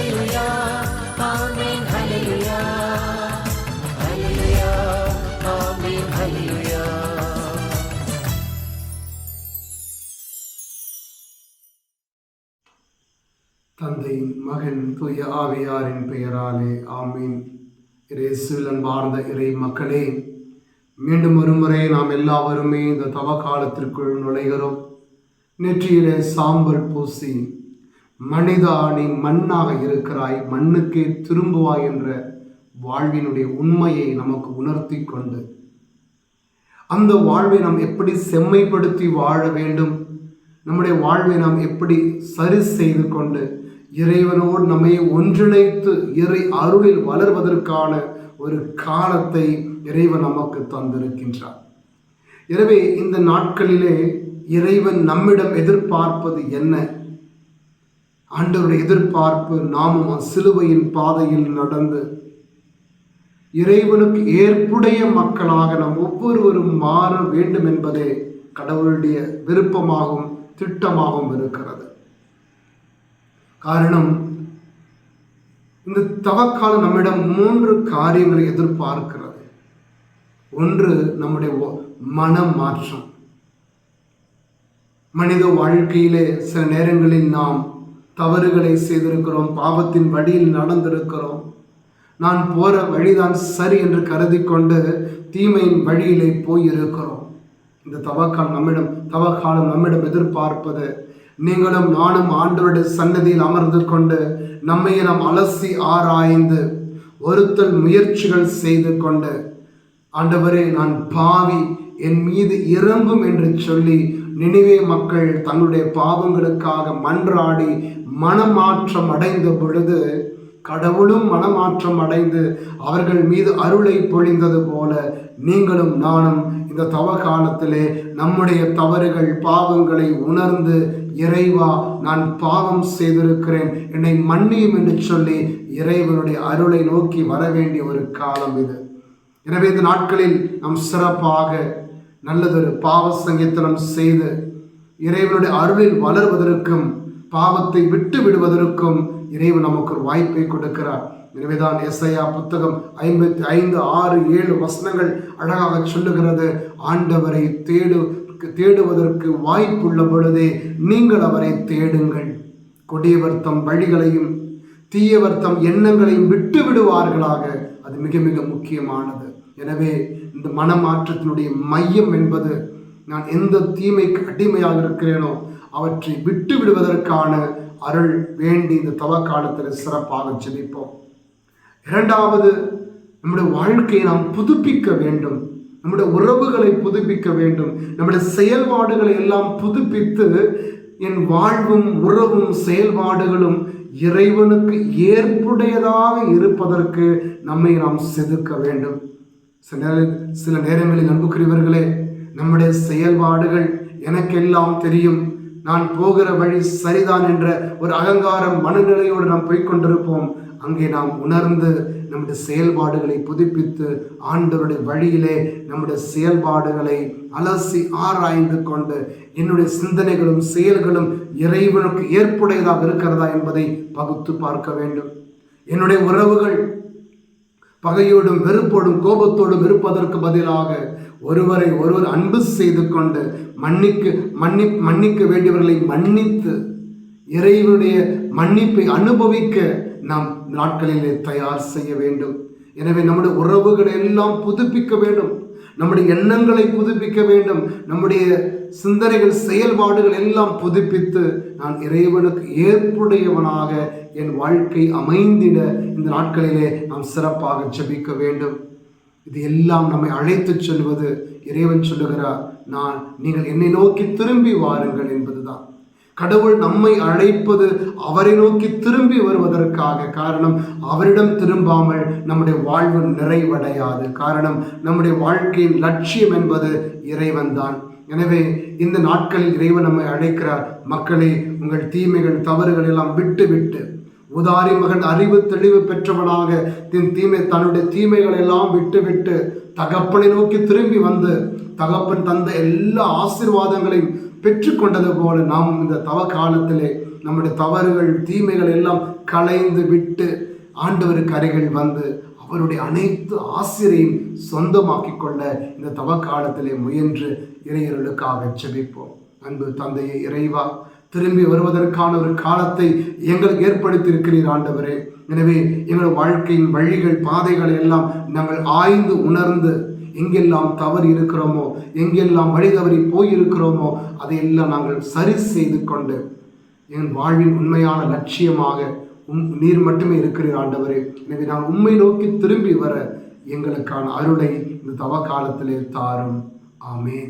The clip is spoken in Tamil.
hallelujah, தந்தையின் மகன் தூய ஆவியாரின் பெயராலே ஆமீன். இயேசுவில் அன்பார்ந்த இறை மக்களே மீண்டும் ஒருமுறை நாம் எல்லாவருமே இந்த தவ காலத்திற்குள் நுழைகிறோம். நெற்றியிலே சாம்பல் பூசி மனிதா நீ மண்ணாக இருக்கிறாய் மண்ணுக்கே திரும்புவாய் என்ற வாழ்வினுடைய உண்மையை நமக்கு உணர்த்தி கொண்டு. அந்த வாழ்வை நாம் எப்படி செம்மைப்படுத்தி வாழ வேண்டும்? நம்முடைய வாழ்வை நாம் எப்படி சரி செய்து கொண்டு இறைவனோடு நம்மை ஒன்றிணைத்து இறை அருளில் வளர்வதற்கான ஒரு காலத்தை இறைவன் நமக்கு தந்திருக்கின்றார் எனவே இந்த நாட்களிலே இறைவன் நம்மிடம் எதிர்பார்ப்பது என்ன? ஆண்டவருடைய எதிர்பார்ப்பு நாமும் சிலுவையின் பாதையில் நடந்து இறைவனுக்கு ஏற்புடைய மக்களாக நாம் ஒவ்வொருவரும் மாற வேண்டும் என்பதே கடவுளுடைய விருப்பமாகவும் திட்டமாகவும் இருக்கிறது. காரணம் இந்த தவக்காலம் நம்மிடம் மூன்று காரியங்களை எதிர்பார்க்கிறது. ஒன்று நம்முடைய ஒ- மனம் மாற்றம் மனித வாழ்க்கையிலே சில நேரங்களில் நாம் தவறுகளை செய்திருக்கிறோம் பாவத்தின் வழியில் நடந்திருக்கிறோம். நான் போற வழிதான் சரி என்று கருதி கொண்டு தீமையின் வழியிலே போயிருக்கிறோம். இந்த தவக்கால் நம்மிடம் தவக்காலம் நம்மிடம் எதிர்பார்ப்பது நீங்களும் நானும் ஆண்டவருடைய சன்னதியில் அமர்ந்து கொண்டு நம்மை நாம் அலசி ஆராய்ந்து ஒருத்தல் முயற்சிகள் செய்து கொண்டு ஆண்டவரே நான் பாவி என் மீது இறங்கும் என்று சொல்லி நினைவே மக்கள் தங்களுடைய பாவங்களுக்காக மன்றாடி மனமாற்றம் அடைந்த பொழுது கடவுளும் மனமாற்றம் அடைந்து அவர்கள் மீது அருளை பொழிந்தது போல நீங்களும் நானும் இந்த தவ காலத்திலே நம்முடைய தவறுகள் பாவங்களை உணர்ந்து இறைவா நான் பாவம் செய்திருக்கிறேன். என்னை மன்னியும் என்று சொல்லி இறைவனுடைய அருளை நோக்கி வர வேண்டிய ஒரு காலம் இது. எனவே இந்த நாட்களில் நாம் சிறப்பாக நல்லதொரு பாவ சங்கீர்த்தனம் செய்து இறைவனுடைய அருளில் வளர்வதற்கும் பாவத்தை விட்டு விடுவதற்கும் இறைவன் நமக்கு ஒரு வாய்ப்பை கொடுக்கிறார். எனவேதான் எஸ்ஐயா புத்தகம் ஐம்பத்தி ஐந்து ஆறு ஏழு வசனங்கள் அழகாக சொல்லுகிறது. ஆண்டவரை தேடு தேடுவதற்கு வாய்ப்புள்ள பொழுதே நீங்கள் அவரை தேடுங்கள். கொடியவர் தம் வழிகளையும் தீயவர் தம் எண்ணங்களையும் விட்டு விடுவார்களாக. அது மிக மிக முக்கியமானது. எனவே இந்த மனமாற்றத்தினுடைய மையம் என்பது நான் எந்த தீமைக்கு அடிமையாக இருக்கிறேனோ அவற்றை விட்டு விடுவதற்கான அருள் வேண்டி இந்த தவ காலத்தில் சிறப்பாக ஜெபிப்போம். இரண்டாவது நம்முடைய வாழ்க்கையை நாம் புதுப்பிக்க வேண்டும். நம்முடைய உறவுகளை புதுப்பிக்க வேண்டும். நம்முடைய செயல்பாடுகளை எல்லாம் புதுப்பித்து என் வாழ்வும் உறவும் செயல்பாடுகளும் இறைவனுக்கு ஏற்புடையதாக இருப்பதற்கு நம்மை நாம் செதுக்க வேண்டும். சில சில நேரங்களில் அன்புக்குரியவர்களே நம்முடைய செயல்பாடுகள் எனக்கெல்லாம் தெரியும். நான் போகிற வழி சரிதான் என்ற ஒரு அகங்காரம் மனநிலையோடு நாம் போய்க்கொண்டிருப்போம். அங்கே நாம் உணர்ந்து நம்முடைய செயல்பாடுகளை புதுப்பித்து ஆண்டவருடைய வழியிலே நம்முடைய செயல்பாடுகளை அலசி ஆராய்ந்து கொண்டு என்னுடைய சிந்தனைகளும் செயல்களும் இறைவனுக்கு ஏற்புடையதாக இருக்கிறதா என்பதை பகுத்து பார்க்க வேண்டும். என்னுடைய உறவுகள் பகையோடும் வெறுப்போடும் கோபத்தோடும் இருப்பதற்கு பதிலாக ஒருவரை ஒருவர் அன்பு செய்து கொண்டு மன்னிக்கு மன்னி மன்னிக்க வேண்டியவர்களை மன்னித்து இறைவனுடைய மன்னிப்பை அனுபவிக்க நாம் நாட்களிலே தயார் செய்ய வேண்டும். எனவே நம்முடைய உறவுகளை எல்லாம் புதுப்பிக்க வேண்டும். நம்முடைய எண்ணங்களை புதுப்பிக்க வேண்டும். நம்முடைய சிந்தனைகள் செயல்பாடுகள் எல்லாம் புதுப்பித்து நான் இறைவனுக்கு ஏற்புடையவனாக என் வாழ்க்கை அமைந்திட இந்த நாட்களிலே நாம் சிறப்பாக ஜபிக்க வேண்டும். இது எல்லாம் நம்மை அழைத்துச் செல்வது இறைவன் சொல்லுகிறார் நான் நீங்கள் என்னை நோக்கி திரும்பி வாருங்கள் என்பதுதான். கடவுள் நம்மை அழைப்பது அவரை நோக்கி திரும்பி வருவதற்காக. காரணம் அவரிடம் திரும்பாமல் நம்முடைய வாழ்வு நிறைவடையாது. காரணம் நம்முடைய வாழ்க்கையின் லட்சியம் என்பது இறைவன்தான். எனவே இந்த நாட்களில் இறைவன் நம்மை அழைக்கிறார். மக்களே உங்கள் தீமைகள் தவறுகள் எல்லாம் விட்டு விட்டு உதாரி மகன் அறிவு தெளிவு பெற்றவனாக தின் தீமை தன்னுடைய தீமைகள் எல்லாம் விட்டுவிட்டு தகப்பனை நோக்கி திரும்பி வந்து தகப்பன் தந்த எல்லா ஆசீர்வாதங்களையும் பெற்றுக்கொண்டது போல நாம் இந்த தவ காலத்திலே நம்முடைய தவறுகள் தீமைகள் எல்லாம் களைந்து விட்டு ஆண்டவருக்கு அருகில் வந்து அவருடைய அனைத்து ஆசிரியையும் சொந்தமாக்கி கொள்ள இந்த தவ காலத்திலே முயன்று இறையர்களுக்காக செபிப்போம் அன்பு தந்தையை இறைவா திரும்பி வருவதற்கான ஒரு காலத்தை எங்களுக்கு ஏற்படுத்தியிருக்கிறீர் ஆண்டவரே. எனவே எங்கள் வாழ்க்கையின் வழிகள் பாதைகள் எல்லாம் நாங்கள் ஆய்ந்து உணர்ந்து எங்கெல்லாம் தவறு இருக்கிறோமோ எங்கெல்லாம் வழி தவறி போயிருக்கிறோமோ அதையெல்லாம் நாங்கள் சரி செய்து கொண்டு என் வாழ்வின் உண்மையான லட்சியமாக உம் நீர் மட்டுமே இருக்கிறீர் ஆண்டவரே. எனவே நான் உண்மை நோக்கி திரும்பி வர எங்களுக்கான அருளை இந்த தவ காலத்திலே தாரும். ஆமே